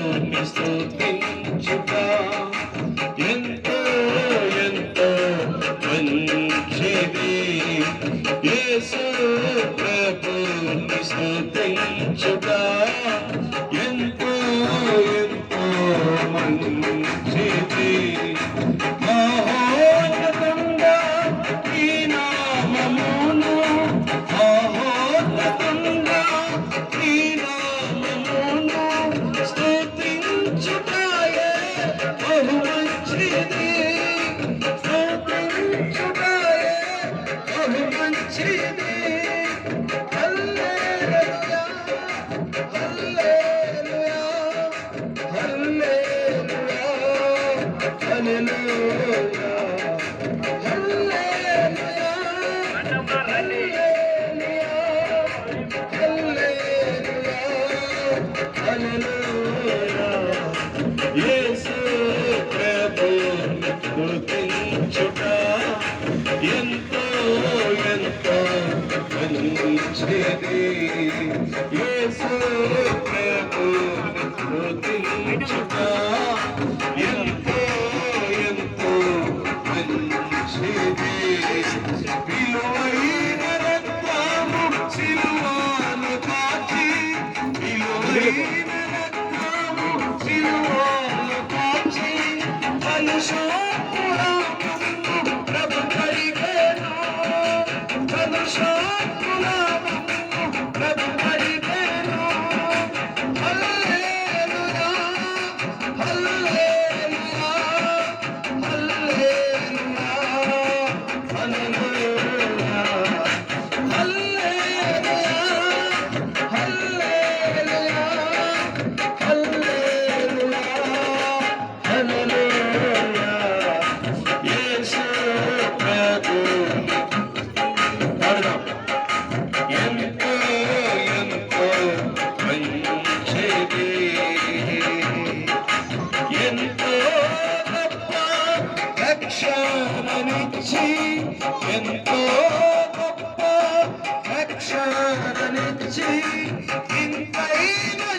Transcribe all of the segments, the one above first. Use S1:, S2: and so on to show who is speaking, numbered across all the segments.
S1: నిన్ను స్తుతించుట ఎంతో ఎంతో మంచిది. యేసు ప్రభుని స్తుతించుట ఎంతో ఎంతో మంచిది Hallelujah. ఉన్నది యేసు ప్రభు స్తుతించుట ఎంతో ఎంతో మంచిది. విలువైన రత్నము సిలువను కాచి విలువైన రత్నము సిలువను రక్షణనిచ్చి ఎంతో గొప్ప రక్షణనిచ్చి ఇంతైనా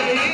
S1: Thank you.